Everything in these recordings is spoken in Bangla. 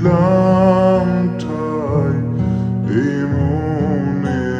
দিলাম ঠাই এই মনেরই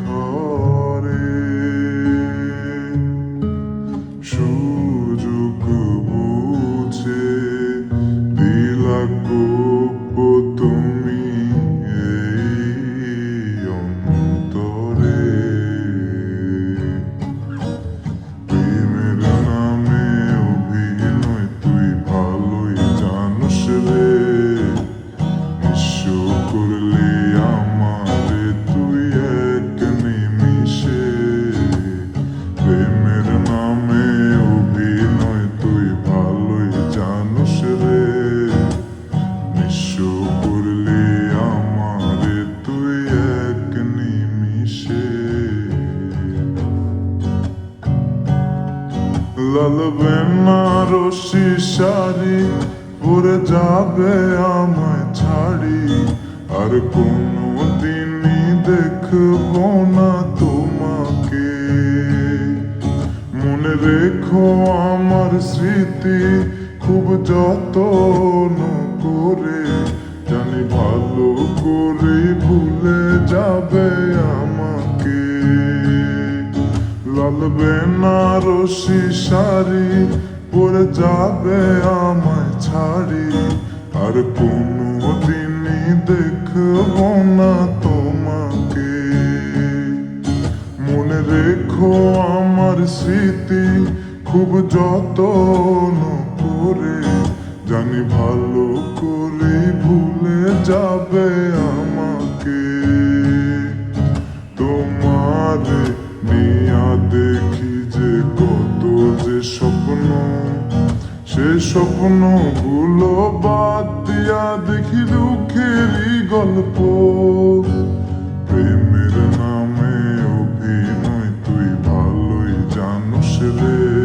ঘরে। সুযোগ বুঝে দিলা গোপ লাল বেনারসি শাড়ি পরে যাবে আমায় ছাড়ি। আর কোনো দিনই দেখব না তোমাকে। মনে রেখো আমার স্মৃতি খুব যত্ন লাল বেনারসি শাড়ি, পরে যাবে আমায় ছাড়ি। আর কোনো দিনই দেখব না তোমাকে। মনে রেখো আমার স্মৃতি খুব যত্ন করে। জানি ভালো করে ভুলে যাবে আমাকে। তোমার স্বপ্নগুলো বাদ দিয়া দেখি দুঃখেরই গল্প। প্রেমের নামে অভিনয় তুই ভালোই জানুস রে।